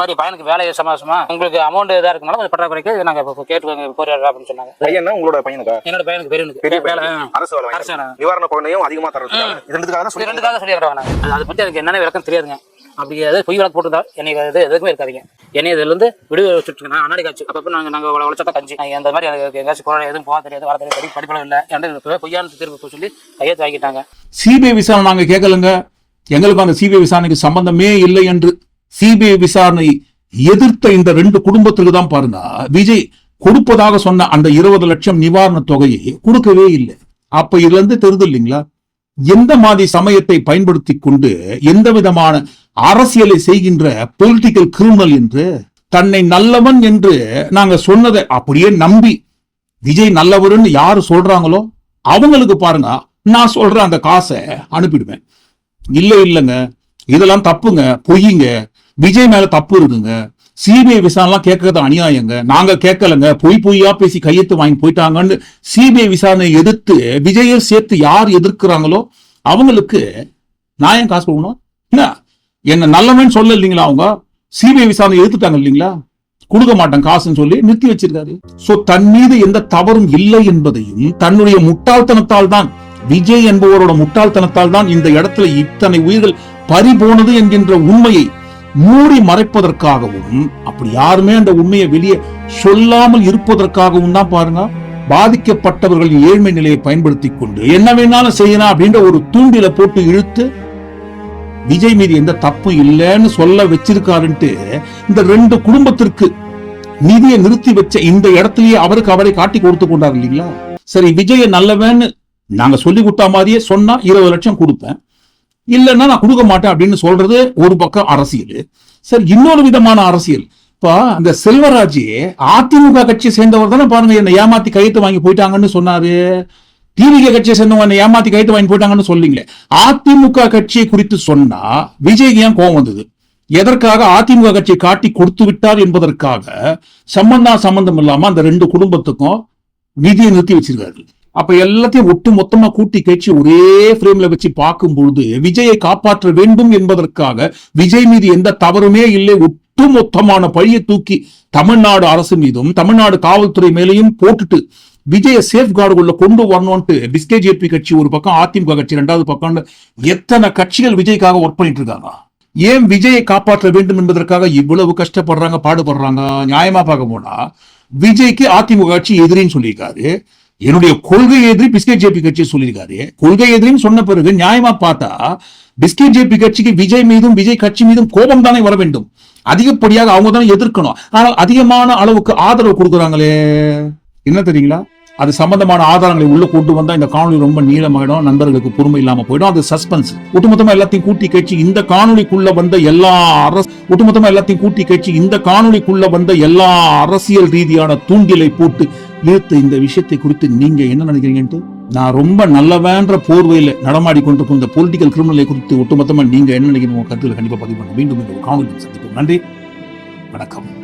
S16: மாதிரி பையனுக்கு வேலை சமாசமா உங்களுக்கு அமௌண்ட் இதா இருக்கனால அது பற்றாக்குறைக்கு நாங்க கேட்டு போறாரு அப்படின்னு சொன்னாங்க.
S17: பையனா உங்களோட பையனுக்கா?
S16: என்னோட பையனுக்கு பெரியனுக்கு
S17: பெரிய
S16: வேலை.
S17: அரசு வேலை
S16: அரசு.
S17: நிவாரண பணத்தையும் அதிகமா இது ரெண்டுக்காக சொல்லி
S16: ரெண்டுக்காக சொல்லிடுறாங்க அது அதை பத்தி எனக்கு என்னென்ன விளக்கம் தெரியாதுங்க. அப்படி ஏதாவது பொய் வழக்கு போட்டுருந்தா என்னை இது எதுக்குமே இருக்காதீங்க. என்னை இதுல இருந்து விடுவி வச்சுட்டு நான் அண்ணாடி காய்ச்சி அப்பப்போ நாங்க நாங்க உழைச்சா கஞ்சி. அந்த மாதிரி எனக்கு எங்கேயாச்சும் போற எதுவும் போக தெரியாது வர தெரியாது படி படிப்பளவு இல்லை. என்கிட்ட பொய்யான தீர்ப்பு சொல்லி கையெழுத்து வாங்கிட்டாங்க.
S1: சிபிஐ விசாரணை நாங்க கேட்கலங்க. எங்களுக்கு அந்த சிபிஐ விசாரணைக்கு சம்பந்தமே இல்லை என்று சிபிஐ விசாரணை எதிர்த்த இந்த ரெண்டு குடும்பத்துக்கு தான் பாருங்க. விஜய் கொடுப்பதாக சொன்ன அந்த இருபது லட்சம் நிவாரண தொகையை கொடுக்கவே இல்லை. அப்ப இதுல இருந்து தெரிது இல்லைங்களா? எந்த மாதிரி சமயத்தை பயன்படுத்தி கொண்டு எந்த விதமான அரசியலை செய்கின்ற பொலிட்டிக்கல் கிரிமினல் என்று தன்னை நல்லவன் என்று நாங்க சொன்னதை அப்படியே நம்பி விஜய் நல்லவருன்னு யாரு சொல்றாங்களோ அவங்களுக்கு பாருங்க நான் சொல்ற அந்த காசை அனுப்பிடுவேன். இல்ல இல்லைங்க இதெல்லாம் தப்புங்க பொய்யுங்க விஜய் மேல தப்பு இருக்குங்க. சிபிஐ விசாரணைலாம் கேட்கறது அநியாயங்க. நாங்க கேட்கலங்க. பொய் பொய்யா பேசி கையெழுத்து வாங்கி போயிட்டாங்கன்னு சிபிஐ விசாரணையை எதிர்த்து விஜயை சேர்த்து யார் எதிர்க்கிறாங்களோ அவங்களுக்கு நான் ஏன் காசு கொடுக்கணும் என்ன? என்ன நல்லவன் சொல்ல இல்லைங்களா அவங்க? சிபிஐ விசாரணை எதிர்த்துட்டாங்க இல்லைங்களா? கொடுக்க மாட்டேன் காசுன்னு சொல்லி நிறுத்தி வச்சிருக்காரு. சோ தன் மீது எந்த தவறும் இல்லை என்பதையும் தன்னுடைய முட்டாள்தனத்தால் தான் விஜய் என்பவரோட முட்டாள்தனத்தால் தான் இந்த இடத்துல இத்தனை உயிர்கள் பறி போனது என்கின்ற உண்மையை மூடி மறைப்பதற்காகவும் அப்படி யாருமே அந்த உண்மையை வெளியே சொல்லாமல் இருப்பதற்காகவும் தான் பாருங்க பாதிக்கப்பட்டவர்களின் ஏழ்மை நிலையை பயன்படுத்தி கொண்டு என்ன வேணாலும் செய்யலாம் அப்படின்ற ஒரு தூண்டில போட்டு இழுத்து விஜய் மீது எந்த தப்பு இல்லைன்னு சொல்ல வச்சிருக்காருன்ட்டு இந்த ரெண்டு குடும்பத்திற்கு நிதியை நிறுத்தி வச்ச இந்த இடத்துலயே அவருக்கு அவரை காட்டி கொடுத்து கொண்டார் இல்லைங்களா? சரி விஜய நல்லவன்னு நாங்க சொல்லி கொடுத்தா மாதிரியே சொன்னா இருபது லட்சம் கொடுப்பேன். இல்லைன்னா நான் கொடுக்க மாட்டேன் அப்படின்னு சொல்றது ஒரு பக்கம் அரசியல். சரி இன்னொரு விதமான அரசியல். இப்ப அந்த செல்வராஜ் அதிமுக கட்சியை சேர்ந்தவர் தானே பாருங்க என்ன ஏமாத்தி கையெழுத்து வாங்கி போயிட்டாங்கன்னு சொன்னாரு. டிவிகே கட்சியை சேர்ந்தவங்க என்ன ஏமாத்தி கையெழுத்து வாங்கி போயிட்டாங்கன்னு சொல்லிங்களே அதிமுக கட்சியை குறித்து சொன்னா விஜய்க்கு ஏன் கோவம் வந்தது? எதற்காக அதிமுக கட்சியை காட்டி கொடுத்து விட்டார் என்பதற்காக சம்பந்தா சம்பந்தம் இல்லாம அந்த ரெண்டு குடும்பத்துக்கும் நிதியை நிறுத்தி வச்சிருக்காரு. அப்ப எல்லாத்தையும் ஒட்டு மொத்தமா கூட்டி கட்சி ஒரே ஃப்ரேம்ல வச்சு பார்க்கும் பொழுது விஜயை காப்பாற்ற வேண்டும் என்பதற்காக விஜய் மீது எந்த தவறுமே இல்லை. ஒட்டு மொத்தமான பழியை தூக்கி தமிழ்நாடு அரசு மீதும் தமிழ்நாடு காவல்துறை மேலேயும் போட்டுட்டு விஜயை சேஃப்கார்டுக்குள்ள கொண்டு வரணும்ட்டு பிஸ்கேஜேபி கட்சி ஒரு பக்கம் அதிமுக கட்சி ரெண்டாவது பக்கம் எத்தனை கட்சிகள் விஜய்க்காக ஒர்க் பண்ணிட்டு இருக்காங்க? ஏன் விஜயை காப்பாற்ற வேண்டும் என்பதற்காக இவ்வளவு கஷ்டப்படுறாங்க பாடுபடுறாங்க? நியாயமா பார்க்க போனா விஜய்க்கு அதிமுக கட்சி எதிரின்னு சொல்லியிருக்காரு. என்னுடைய கொள்கை எதிரி பிஸ்கெட் ஜேபி கட்சி சொல்லியிருக்காரு. கொள்கை எதிரின்னு சொன்ன பிறகு நியாயமா பார்த்தா பிஸ்கெட் ஜேபி கட்சிக்கு விஜய் மீதும் விஜய் கட்சி மீதும் கோபம் தானே வர வேண்டும். அதிகப்படியாக அவங்க தானே எதிர்க்கணும். ஆனால் அதிகமான அளவுக்கு ஆதரவு கொடுக்குறாங்களே. என்ன தெரியுங்களா? அது சம்பந்தமான ஆதாரங்களை உள்ள கொண்டு வந்தா இந்த காணொலி ரொம்ப நீளமாயிடும் நண்பர்களுக்கு பொறுமை இல்லாம போயிடும். அது சஸ்பென்ஸ் ஒட்டுமொத்தமா எல்லாத்தையும் கூட்டி கட்சி இந்த காணொலிக்குள்ள வந்த எல்லா அரசு ஒட்டுமொத்தமா எல்லாத்தையும் கூட்டி கட்சி இந்த காணொலிக்குள்ள வந்த எல்லா அரசியல் ரீதியான தூண்டிலை போட்டு இழுத்து இந்த விஷயத்தை குறித்து நீங்க என்ன நினைக்கிறீங்கன்ட்டு? நான் ரொம்ப நல்லவேன்ற போர்வையில் நடமாடி கொண்டு இந்த பொலிட்டிக்கல் கிரிமினலை குறித்து ஒட்டுமொத்தமா நீங்க என்ன நினைக்கிறீங்க உங்க கருத்துல கண்டிப்பா பதிவு பண்ண மீண்டும் இந்த காணொலி சந்திப்போம். நன்றி. வணக்கம்.